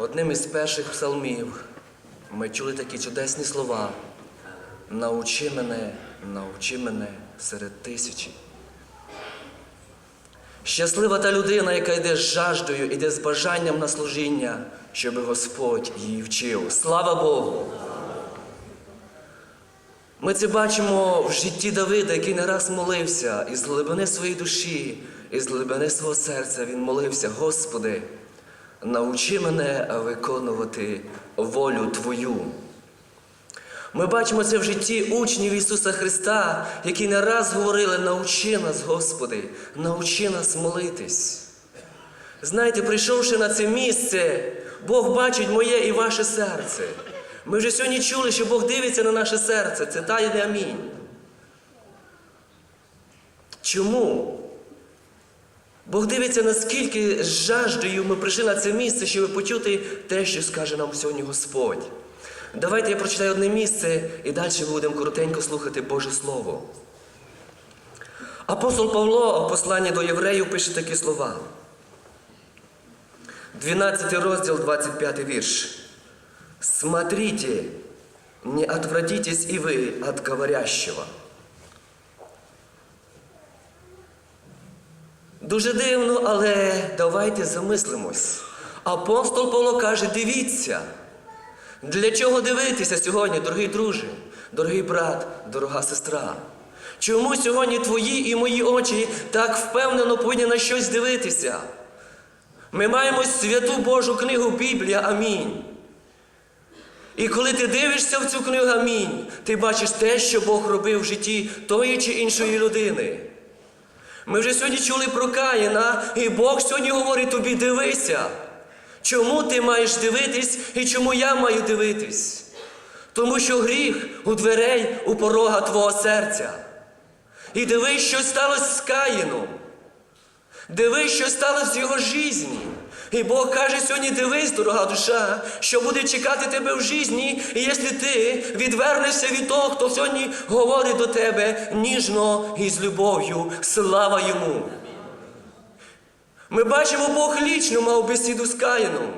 Одним із перших псалмів ми чули такі чудесні слова. Научи мене, научи мене серед тисячі. Щаслива та людина, яка йде з жаждою, йде з бажанням на служіння, щоб Господь її вчив. Слава Богу! Ми це бачимо в житті Давида, який не раз молився із глибини своєї душі, із глибини свого серця він молився, Господи, научи мене виконувати волю Твою. Ми бачимо це в житті учнів Ісуса Христа, які не раз говорили, научи нас, Господи, научи нас молитись. Знаєте, прийшовши на це місце, Бог бачить моє і ваше серце. Ми вже сьогодні чули, що Бог дивиться на наше серце. Це та йде амінь. Чому? Бог дивиться, наскільки з жаждою ми прийшли на це місце, щоб почути те, що скаже нам сьогодні Господь. Давайте я прочитаю одне місце і далі ми будемо коротенько слухати Боже Слово. Апостол Павло в посланні до євреїв пише такі слова. 12 розділ, 25 вірш. Смотрите, не отвратитесь и вы от говорящего. Дуже дивно, але давайте замислимось. Апостол Павло каже: дивіться. Для чого дивитися сьогодні, дорогий друже, дорогий брат, дорога сестра? Чому сьогодні твої і мої очі так впевнено повинні на щось дивитися? Ми маємо святу Божу книгу Біблія. Амінь. І коли ти дивишся в цю книгу Амінь, ти бачиш те, що Бог робив в житті тої чи іншої людини. Ми вже сьогодні чули про Каїна, і Бог сьогодні говорить тобі: дивися. Чому ти маєш дивитись і чому я маю дивитись? Тому що гріх у дверей у порога твого серця. І дивись, що сталося з Каїном. Дивись, що сталося з його житті. І Бог каже сьогодні, дивись, дорога душа, що буде чекати тебе в житті, і якщо ти відвернешся від того, хто сьогодні говорить до тебе ніжно і з любов'ю, слава йому. Ми бачимо, Бог лічно мав бесіду з Каїном.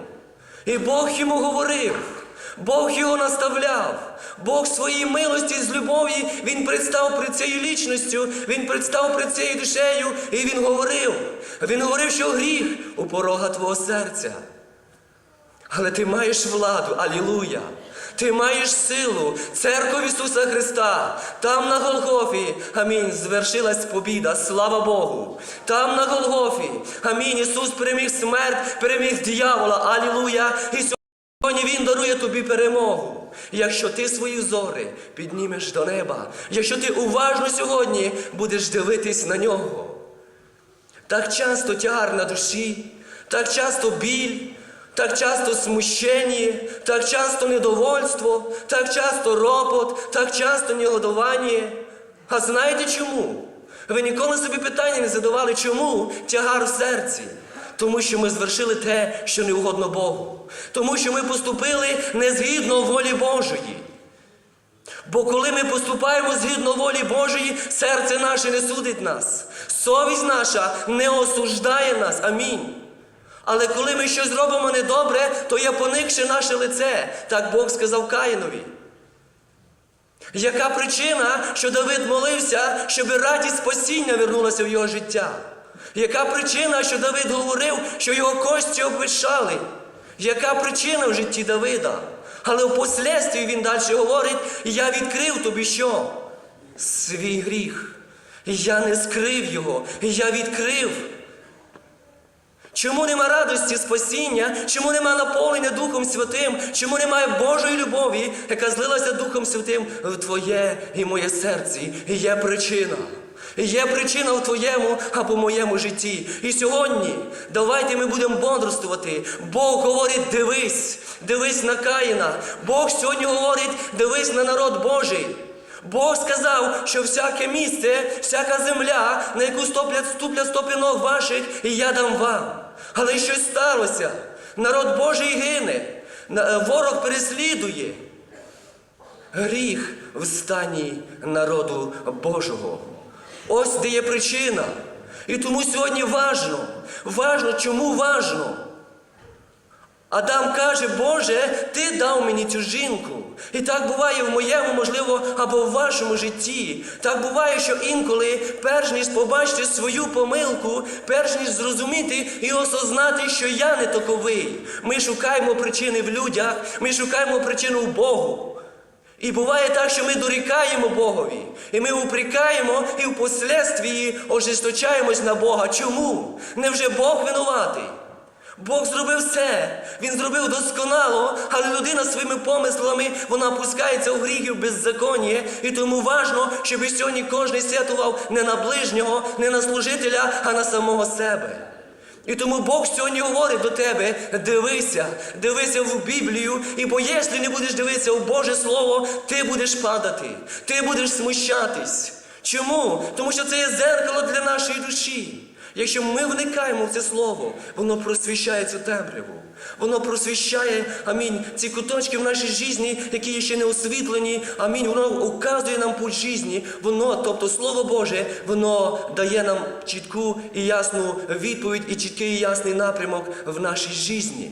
І Бог йому говорив, Бог його наставляв. Бог своїй милості з любові Він представ перед цією лічністю, Він представ перед цією душею, і Він говорив. Він говорив, що гріх у порога твого серця. Але ти маєш владу, алілуя! Ти маєш силу, церкву Ісуса Христа. Там на Голгофі, амінь, звершилась побіда, слава Богу. Там на Голгофі, амінь, Ісус переміг смерть, переміг диявола, алілуя. Він дарує тобі перемогу. Якщо ти свої зори піднімеш до неба, якщо ти уважно сьогодні будеш дивитись на нього. Так часто тягар на душі, так часто біль, так часто смущення, так часто недовольство, так часто ропот, так часто негодування. А знаєте чому? Ви ніколи собі питання не задавали, чому тягар в серці? Тому що ми звершили те, що не угодно Богу. Тому що ми поступили не згідно волі Божої. Бо коли ми поступаємо згідно волі Божої, серце наше не судить нас. Совість наша не осуждає нас. Амінь. Але коли ми щось робимо недобре, то є поникше наше лице. Так Бог сказав Каїнові. Яка причина, що Давид молився, щоб радість спасіння вернулася в його життя? Яка причина, що Давид говорив, що його кості обвищали? Яка причина в житті Давида? Але впоследстві він далі говорить: я відкрив тобі що? Свій гріх. Я не скрив його, я відкрив. Чому нема радості спасіння? Чому нема наповнення Духом Святим? Чому немає Божої любові, яка злилася Духом Святим в твоє і моє серце? І є причина. Є причина в твоєму або моєму житті. І сьогодні давайте ми будемо бодрствувати. Бог говорить, дивись, дивись на Каїна. Бог сьогодні говорить, дивись на народ Божий. Бог сказав, що всяке місце, всяка земля, на яку стоплять, ступлять стопи ног ваших, і я дам вам. Але щось сталося. Народ Божий гине, ворог переслідує. Гріх в стані народу Божого. Ось де є причина. І тому сьогодні важно. Важно, чому важно? Адам каже, Боже, ти дав мені цю жінку. І так буває в моєму, можливо, або в вашому житті. Так буває, що інколи, перш ніж побачити свою помилку, перш ніж зрозуміти і осознати, що я не таковий, ми шукаємо причини в людях, ми шукаємо причину в Богу. І буває так, що ми дорікаємо Богові, і ми упрекаємо і впоследствії ожесточаємось на Бога. Чому? Невже Бог винуватий? Бог зробив все, Він зробив досконало, але людина своїми помислами вона опускається у гріхів беззаконня, і тому важно, щоб сьогодні кожен сетував не на ближнього, не на служителя, а на самого себе. І тому Бог сьогодні говорить до тебе: дивися, дивися в Біблію, і бо якщо не будеш дивитися в Боже Слово, ти будеш падати, ти будеш смущатись. Чому? Тому що це є зеркало для нашої душі. Якщо ми вникаємо в це слово, воно просвіщає цю темряву. Воно просвіщає, амінь, ці куточки в нашій житті, які ще не освітлені. Амінь. Воно указує нам путь житті. Воно, тобто Слово Боже, воно дає нам чітку і ясну відповідь і чіткий і ясний напрямок в нашій житті.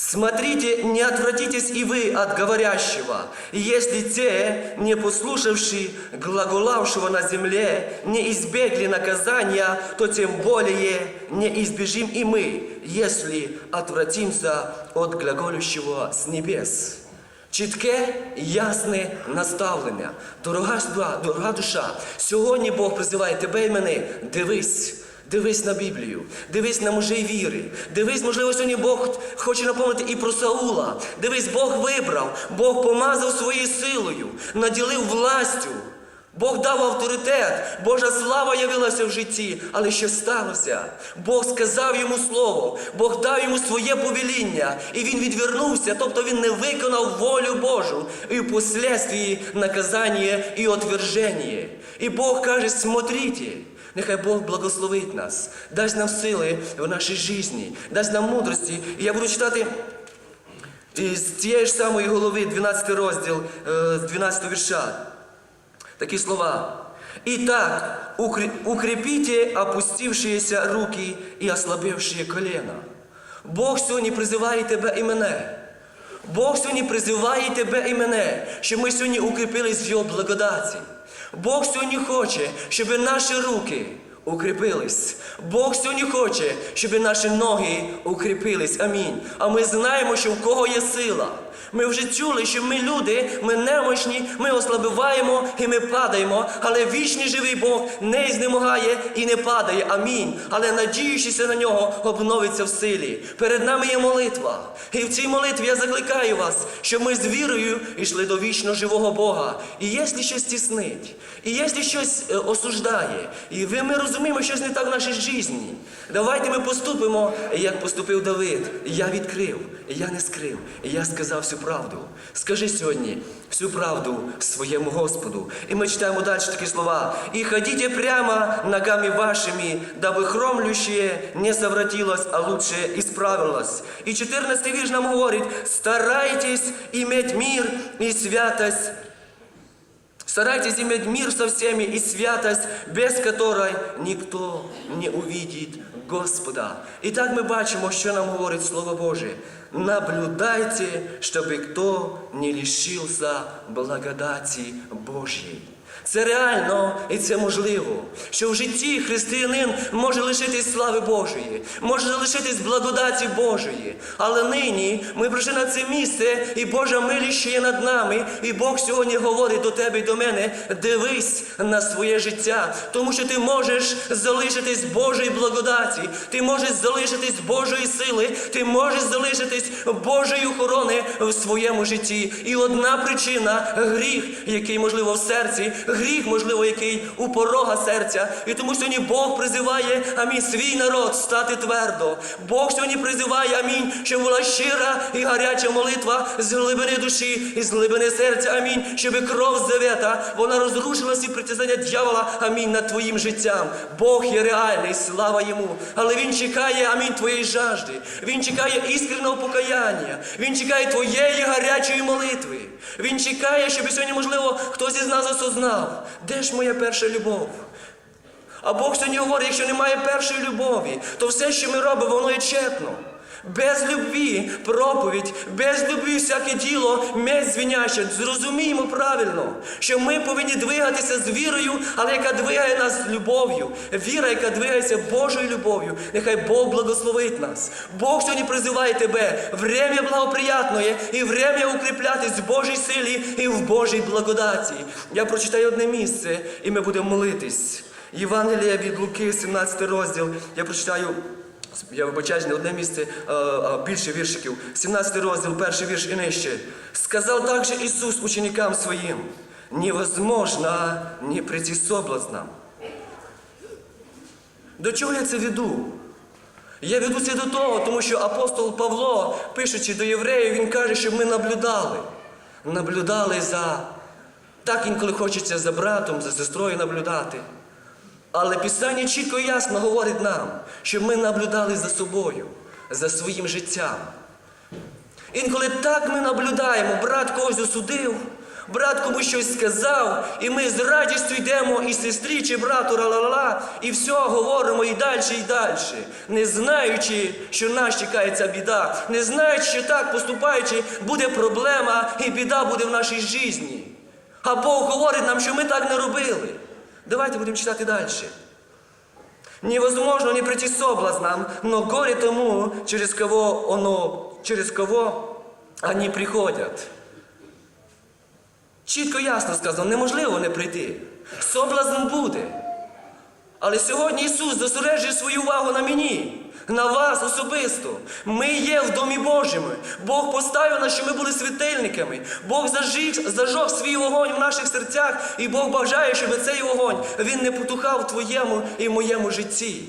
Смотрите, не отвратитесь и вы от говорящего, если те, не послушавши глаголавшего на земле, не избегли наказания, то тем более не избежим и мы, если отвратимся от глаголющего с небес. Чітке, ясне наставлення. Дорога, дорога душа, сьогодні Бог призиває тебе і мене. Дивись. Дивись на Біблію, дивись на мужей віри. Дивись, можливо, сьогодні Бог хоче напомнити і про Саула. Дивись, Бог вибрав, Бог помазав своєю силою, наділив властю. Бог дав авторитет, Божа слава явилася в житті, але що сталося? Бог сказав йому слово, Бог дав йому своє повеління, і він відвернувся, тобто він не виконав волю Божу, і впоследствии наказання і отверження. І Бог каже: смотрите, Нехай Бог благословить нас, дасть нам сили в нашій житті, дасть нам мудрості. І я буду читати з цієї ж самої голови, 12 розділ, е, 12 вірша. Такі слова. Итак, укр- укрепите опустившиеся руки и ослабевшие колена. Бог сьогодні призиває тебе і мене. Бог сьогодні призиває тебе і мене, щоб ми сьогодні укріпились в Його благодаті. Бог сьогодні хоче, щоб наші руки укріпились. Бог сьогодні хоче, щоб наші ноги укріпились. Амінь. А ми знаємо, що в кого є сила. Ми вже чули, що ми люди, ми немощні, ми ослабиваємо і ми падаємо, але вічний живий Бог не знемагає і не падає. Амінь. Але надіючися на нього, обновиться в силі. Перед нами є молитва. І в цій молитві я закликаю вас, щоб ми з вірою йшли до вічно живого Бога. І якщо щось тіснить, і якщо щось е, осуждає, і ви ми розуміємо, що щось не так в нашій житті, давайте ми поступимо, як поступив Давид. Я відкрив, я не скрив, я сказав всю правду. Скажи сьогодні всю правду своєму Господу. І ми читаємо далі такі слова. І ходите прямо ногами вашими, дабы хромлющее не совратилось, а лучше исправилось. І 14 вірш нам говорить, старайтесь иметь мир и святость Старайтесь иметь мир со всеми и святость, без которой никто не увидит Господа. І так ми бачимо, що нам говорить Слово Боже. Наблюдайте, чтобы кто не лишился благодати Божьей. Це реально і це можливо, що в житті християнин може лишитись слави Божої, може лишитись благодаті Божої. Але нині ми прийшли на це місце, і Божа милість ще є над нами. І Бог сьогодні говорить до тебе і до мене: дивись на своє життя, тому що ти можеш залишитись Божої благодаті, ти можеш залишитись Божої сили, ти можеш залишитись Божої охорони в своєму житті. І одна причина гріх, який можливо в серці, гріх, можливо, який у порога серця. І тому сьогодні Бог призиває амінь свій народ стати твердо. Бог сьогодні призиває амінь, щоб була щира і гаряча молитва з глибини душі і з глибини серця. Амінь, щоб кров завета вона розрушила всі притязання дьявола. Амінь над твоїм життям. Бог є реальний, слава йому. Але Він чекає, амінь, твоєї жажди. Він чекає іскреного покаяння. Він чекає твоєї гарячої молитви. Він чекає, щоб сьогодні, можливо, хтось із нас осознав, де ж моя перша любов? А Бог сьогодні говорить, якщо немає першої любові, то все, що ми робимо, воно є четно. Без любві проповідь, без любві всяке діло медь звіняще. Зрозуміємо правильно, що ми повинні двигатися з вірою, але яка двигає нас любов'ю. Віра, яка двигається Божою любов'ю. Нехай Бог благословить нас. Бог сьогодні призиває тебе время благоприятне і время укріплятись в Божій силі і в Божій благодаті. Я прочитаю одне місце, і ми будемо молитись. Євангелія від Луки, 17 розділ. Я прочитаю. Я вибачаюсь, не одне місце, а, більше віршиків. 17 розділ, перший вірш і нижче. Сказав также Ісус ученикам своїм, невозможно не прийти соблазнам. До чого я це веду? Я веду це до того, тому що апостол Павло, пишучи до євреїв, він каже, щоб ми наблюдали. Наблюдали за. Так інколи хочеться за братом, за сестрою наблюдати. Але Писання чітко і ясно говорить нам, щоб ми наблюдали за собою, за своїм життям. Інколи так ми наблюдаємо, брат когось осудив, брат комусь щось сказав, і ми з радістю йдемо і сестрі чи брату ла-ла-ла, і все говоримо і далі, і далі, не знаючи, що нас чекає ця біда, не знаючи, що так поступаючи, буде проблема і біда буде в нашій житті. А Бог говорить нам, що ми так не робили. Давайте будемо читати далі. Невозможно не прийти соблазнам, но горе тому, через кого оно, через кого они приходять. Чітко ясно сказано, неможливо не прийти. Соблазн буде. Але сьогодні Ісус зосереджує свою увагу на мені, на вас особисто. Ми є в Домі Божому. Бог поставив нас, щоб ми були світильниками. Бог зажіг, зажег свій вогонь в наших серцях, і Бог бажає, щоб цей вогонь він не потухав в твоєму і моєму житті.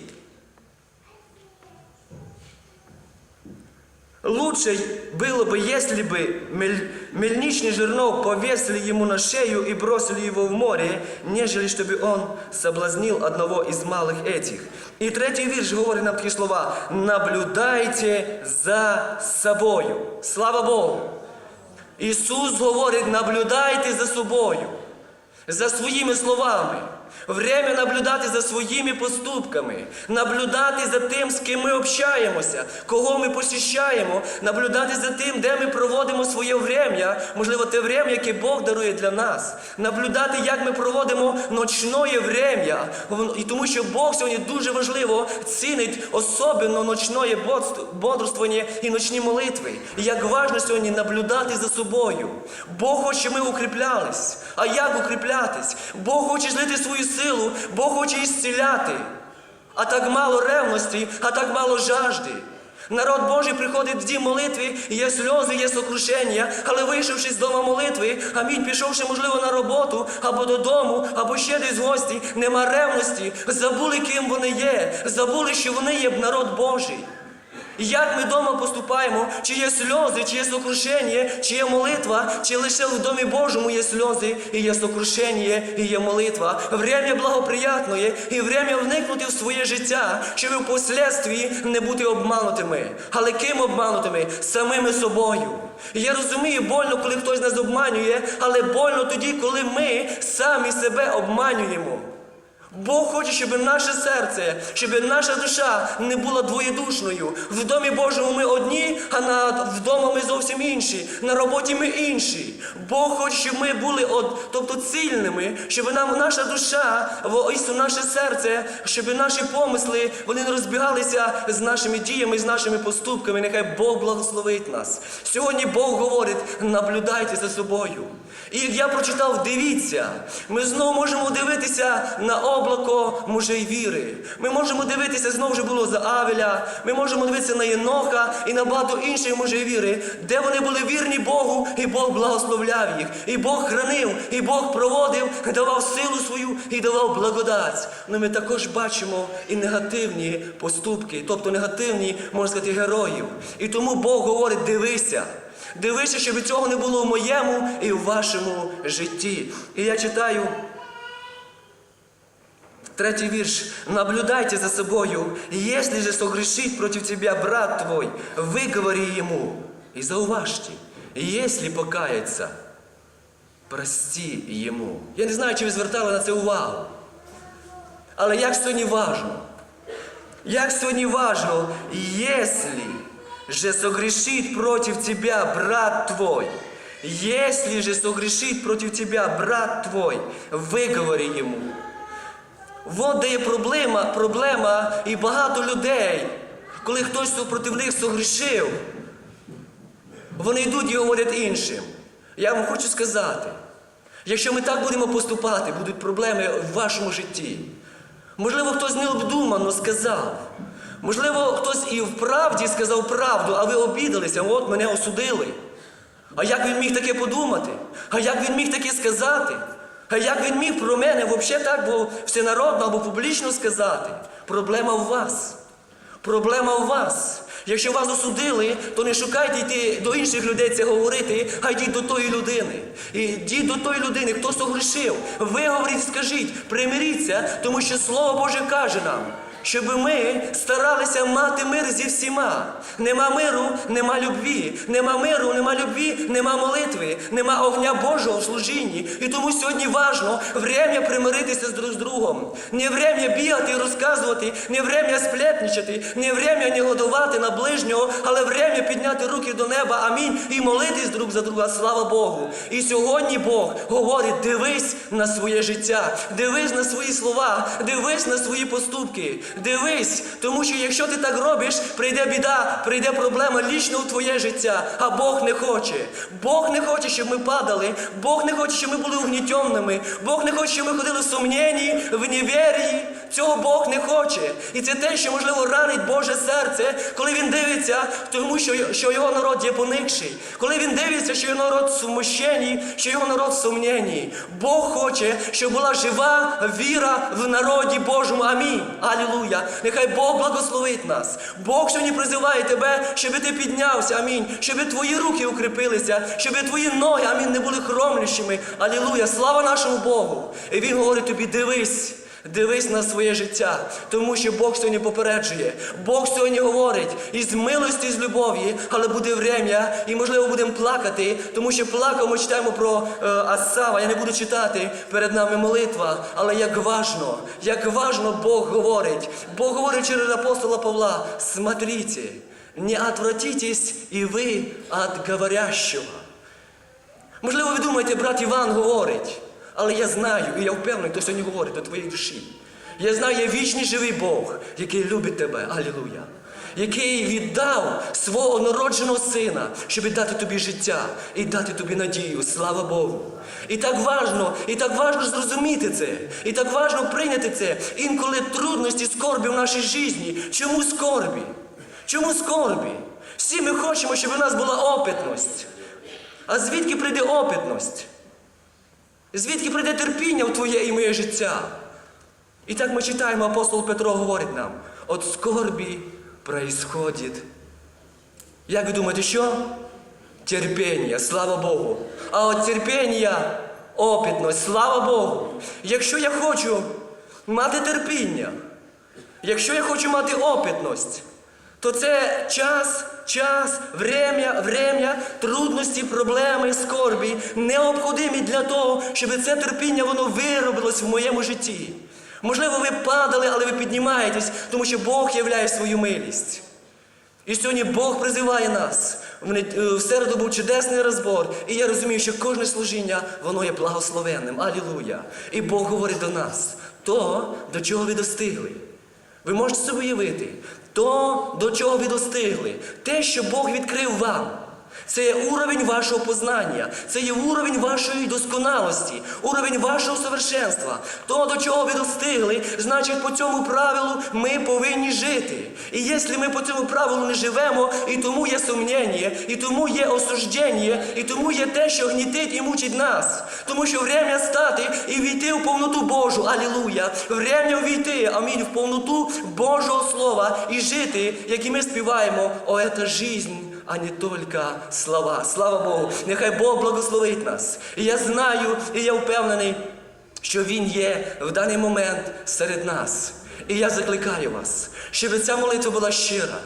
Лучше было бы, если бы мель- мельничный жернов повесили ему на шею и бросили его в море, нежели чтобы он соблазнил одного из малых этих. І третій вірш говорить нам такі слова: наблюдайте за собою. Слава Богу! Ісус говорить, наблюдайте за собою, за своїми словами. Время наблюдати за своїми поступками, наблюдати за тим, з ким ми общаємося, кого ми посіщаємо, наблюдати за тим, де ми проводимо своє врем'я, можливо, те врем'я, яке Бог дарує для нас, наблюдати, як ми проводимо ночне врем'я. І тому що Бог сьогодні дуже важливо цінить особливо ночне бодрствування і ночні молитви. І як важливо сьогодні наблюдати за собою. Бог хоче, щоб ми укріплялись. А як укріплятись? Бог хоче злити свою силу, Бог хоче ісціляти. А так мало ревності, а так мало жажди. Народ Божий приходить в дім молитви, є сльози, є сокрушення, але вийшовши з дому молитви, амінь, пішовши, можливо, на роботу, або додому, або ще десь в гості, нема ревності, забули, ким вони є, забули, що вони є народ Божий. Як ми вдома поступаємо, чи є сльози, чи є сокрушення, чи є молитва, чи лише в домі Божому є сльози, і є сокрушення, і є молитва. Время благоприятне і время вникнути в своє життя, щоб впоследстві не бути обманутими. Але ким обманутими? Самими собою. Я розумію, больно, коли хтось нас обманює, але больно тоді, коли ми самі себе обманюємо. Бог хоче, щоб наше серце, щоб наша душа не була двоєдушною. В домі Божому ми одні, а на, вдома ми зовсім інші. На роботі ми інші. Бог хоче, щоб ми були от, тобто цільними, щоб нам наша душа, воістину наше серце, щоб наші помисли вони не розбігалися з нашими діями, з нашими поступками. Нехай Бог благословить нас. Сьогодні Бог говорить: наблюдайте за собою. І як я прочитав, дивіться, ми знову можемо дивитися на облако мужей віри. Ми можемо дивитися, знову вже було за Авеля, ми можемо дивитися на Єноха і на багато інших мужей віри, де вони були вірні Богу, і Бог благословляв їх, і Бог хранив, і Бог проводив, давав силу свою і давав благодать. Але ми також бачимо і негативні поступки, тобто негативні, можна сказати, героїв. І тому Бог говорить: дивися. Дивися, щоб цього не було в моєму і в вашому житті. І я читаю третій вірш. Наблюдайте за собою. Если же согрешит против тебя брат твой, выговори ему. И зауважьте, если покаяться, прости йому. Я не знаю, чи ви звертали на це увагу. Але як сьогодні важно? Як сьогодні важно, если же согрешит против тебя брат твой, если же согрешит против тебя брат твой, виговори йому. Є проблема, проблема і багато людей, коли хтось проти них согрішив, вони йдуть і говорять іншим. Я вам хочу сказати, якщо ми так будемо поступати, будуть проблеми в вашому житті. Можливо, хтось необдумано сказав. Можливо, хтось і вправді сказав правду, а ви обідалися, от мене осудили. А як він міг таке подумати? А як він міг таке сказати? Як він міг про мене взагалі так бо всенародно або публічно сказати? Проблема в вас. Проблема в вас. Якщо вас осудили, то не шукайте йти до інших людей це говорити, а йдіть до тої людини. Йдіть до тої людини, хто согрішив. Ви говоріть, скажіть, примиріться, тому що Слово Боже каже нам, щоб ми старалися мати мир зі всіма. Нема миру, нема любві. Нема миру, нема любві, нема молитви, нема огня Божого в служінні. І тому сьогодні важно время примиритися з друг з другом. Не время бігати і розказувати, не время сплетничати, не время не годувати на ближнього, але время підняти руки до неба. Амінь. І молитись друг за друга. Слава Богу. І сьогодні Бог говорить: дивись на своє життя, дивись на свої слова, дивись на свої поступки. Дивись, тому що якщо ти так робиш, прийде біда, прийде проблема лічно у твоє життя, а Бог не хоче. Бог не хоче, щоб ми падали, Бог не хоче, щоб ми були угнітенними, Бог не хоче, щоб ми ходили в в невір'ї. Цього Бог не хоче. І це те, що можливо ранить Боже серце, коли він дивиться, тому що, що його народ є поникший, коли він дивиться, що його народ в що його народ в. Бог хоче, щоб була жива віра в народі Божому. Амінь. Алілуя. Нехай Бог благословить нас. Бог сьогодні призиває тебе, щоб ти піднявся. Амінь. Щоб твої руки укріпилися, щоб твої ноги, амінь, не були хромлющими. Алілуя. Слава нашому Богу. І Він говорить тобі, дивись. Дивись на своє життя, тому що Бог сьогодні попереджує. Бог сьогодні говорить із милості, і з любові, але буде врем'я, і можливо будемо плакати, тому що плакав, ми читаємо про е, Асава. Я не буду читати перед нами молитва, але як важно, як важно Бог говорить. Бог говорить через апостола Павла: смотрите, не отвратитесь і ви от говорящого. Можливо, ви думаєте, брат Іван говорить, але я знаю, і я впевнений, хто сьогодні говорить до твоєї душі. Я знаю, є вічний живий Бог, який любить тебе, алілуя, який віддав свого народженого сина, щоб дати тобі життя і дати тобі надію. Слава Богу. І так важно, і так важно зрозуміти це, і так важно прийняти це. Інколи трудності, скорбі в нашій житті. Чому скорбі? Чому скорбі? Всі ми хочемо, щоб у нас була опитність. А звідки прийде опитність? Звідки прийде терпіння в твоє і моє життя? І так ми читаємо, апостол Петро говорить нам: от скорбі происходит. Як ви думаєте, що? Терпіння, слава Богу. А от терпіння, опитність, слава Богу. Якщо я хочу мати терпіння, якщо я хочу мати опитність, то це час, час, время, время, трудності, проблеми, скорбі необхідні для того, щоб це терпіння воно виробилось в моєму житті. Можливо, ви падали, але ви піднімаєтесь, тому що Бог являє свою милість. І сьогодні Бог призиває нас. В е, середу був чудесний розбор, і я розумію, що кожне служіння, воно є благословенним. Алілуя. І Бог говорить до нас то, до чого ви достигли. Ви можете це уявити, то, до чого ви достигли, те, що Бог відкрив вам. Це є уровень вашого познання, це є уровень вашої досконалості, уровень вашого совершенства. То, до чого ви достигли, значить по цьому правилу ми повинні жити. І якщо ми по цьому правилу не живемо, і тому є сумнення, і тому є осуждення, і тому є те, що гнітить і мучить нас. Тому що время стати і війти в повноту Божу, алілуя. Время війти, амінь, в повноту Божого Слова і жити, як і ми співаємо, о, це жизнь а не тільки слова. Слава Богу. Нехай Бог благословить нас. І я знаю, і я впевнений, що Він є в даний момент серед нас. І я закликаю вас, щоб ця молитва була щира,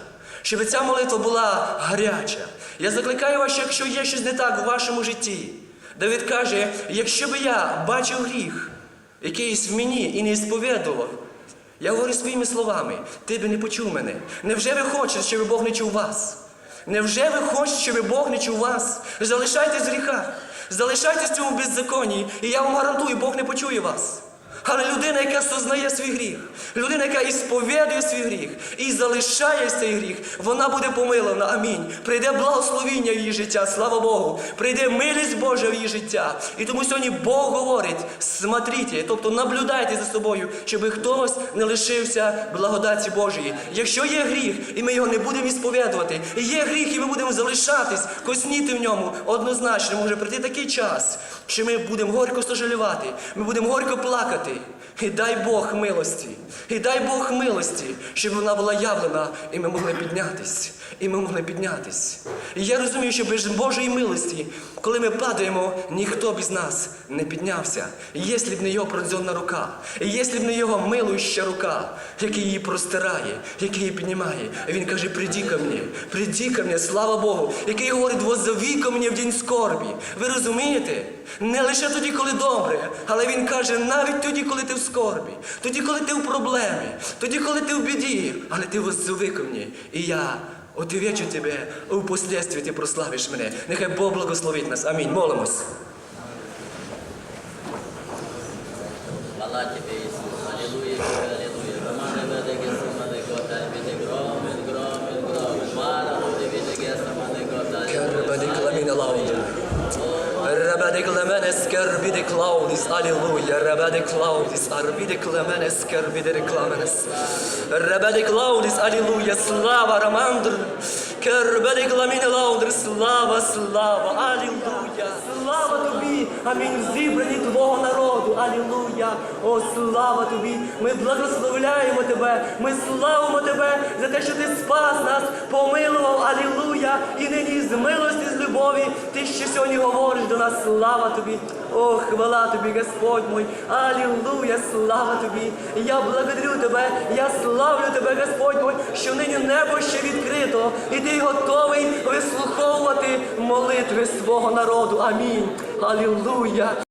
щоб ця молитва була гаряча. Я закликаю вас, що якщо є щось не так у вашому житті. Давид каже, якщо би я бачив гріх, якийсь в мені і не сповідував, Я говорю своїми словами, ти би не почув мене. Невже ви хочете, щоб Бог не чув вас? Невже ви хочете, щоб Бог не чув вас? Залишайтесь в гріхах, залишайтесь в цьому беззаконні, і я вам гарантую, Бог не почує вас. Але людина, яка сознає свій гріх, людина, яка ісповідує свій гріх і залишає цей гріх, вона буде помилована. Амінь. Прийде благословіння в її життя, слава Богу. Прийде милість Божа в її життя. І тому сьогодні Бог говорить: смотрите, тобто наблюдайте за собою, щоб хтось не лишився благодаті Божої. Якщо є гріх, і ми його не будемо ісповідувати, і є гріх, і ми будемо залишатись, косніти в ньому, однозначно може прийти такий час, що ми будемо горько сожалювати, ми будемо горько плакати. І дай Бог милості, і дай Бог милості, щоб вона була явлена, і ми могли піднятись, і ми могли піднятись. І я розумію, що без Божої милості, коли ми падаємо, ніхто без нас не піднявся. Якщо б не його пронзенна рука, і якщо б не його милуюча рука, який її простирає, який її піднімає. Він каже: приди ко мені, приди ко мені, слава Богу, який говорить, воззови ко мені в день скорбі. Ви розумієте? Не лише тоді, коли добре, але він каже, навіть тоді, коли ти в скорбі, тоді, коли ти в проблемі, тоді, коли ти в біді, але ти воззови ко мені, і я отвечу тебе, а впоследствии ты прославишь мене. Нехай Бог благословить нас. Амінь. Молимось. Скербідик лаудіс, алілуя. Ребедик лаудіс, арбідик лемене скербідик ламенес. claudis, лаудіс, Slava Слава Рамандр. Кербедик ламіне лаудр. Слава, слава, алілуя. Слава тобі, амінь, в зібранні твого народу. Алілуя. О, слава тобі. Ми благословляємо тебе. Ми славимо тебе за те, що ти спас нас, помилував. Алілуя. І нині з милості, з любові. Ти ще сьогодні говориш до нас. Слава тобі. О, хвала тобі, Господь мой. Алілуя, слава тобі. Я благодарю тебе, я славлю тебе, Господь мой, що нині небо ще відкрито, і ти готовий вислуховувати молитви свого народу. Амінь. Алілуя.